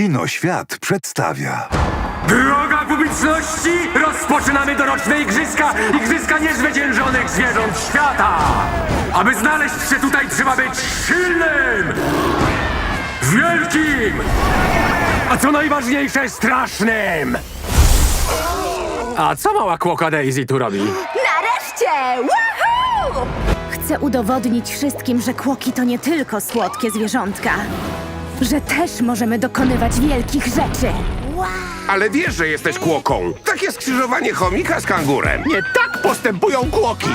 Kinoświat przedstawia Droga publiczności, rozpoczynamy doroczne igrzyska, igrzyska niezwyciężonych zwierząt świata. Aby znaleźć się tutaj trzeba być silnym, wielkim, a co najważniejsze strasznym. A co mała kłoka Daisy tu robi? Nareszcie! Woohoo! Chcę udowodnić wszystkim, że kłoki to nie tylko słodkie zwierzątka. Że też możemy dokonywać wielkich rzeczy. Ale wiesz, że jesteś kłoką. Takie skrzyżowanie chomika z kangurem. Nie tak postępują kłoki.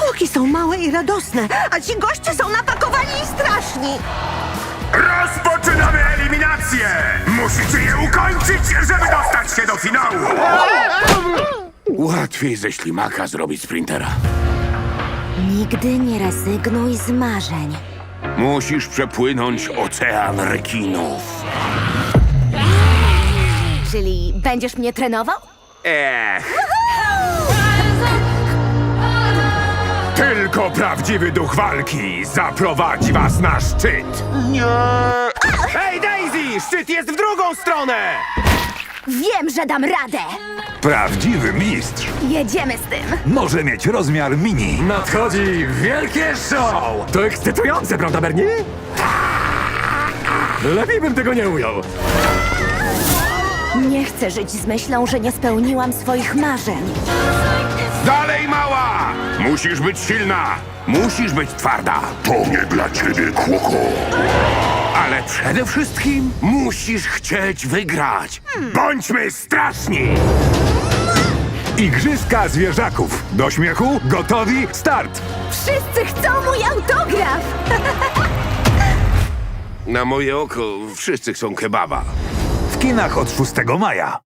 Kłoki są małe i radosne, a ci goście są napakowani i straszni. Rozpoczynamy eliminację! Musicie je ukończyć, żeby dostać się do finału! Łatwiej ze ślimaka zrobić sprintera. Nigdy nie rezygnuj z marzeń. Musisz przepłynąć ocean rekinów. Czyli będziesz mnie trenował? Ech, Tylko prawdziwy duch walki zaprowadzi was na szczyt! Hej, Daisy! Szczyt jest w drugą stronę! Wiem, że dam radę! Prawdziwy mistrz Jedziemy z tym! może mieć rozmiar mini Nadchodzi wielkie show! To ekscytujące, prawda, Bernie? Lepiej bym tego nie ujął. Nie chcę żyć z myślą, że nie spełniłam swoich marzeń. Musisz być silna! Musisz być twarda! To nie dla ciebie, kłoko! Ale przede wszystkim musisz chcieć wygrać! Bądźmy straszni! Igrzyska zwierzaków Do śmiechu, gotowi, start Wszyscy chcą mój autograf! Na moje oko wszyscy chcą kebaba. W kinach od 6 maja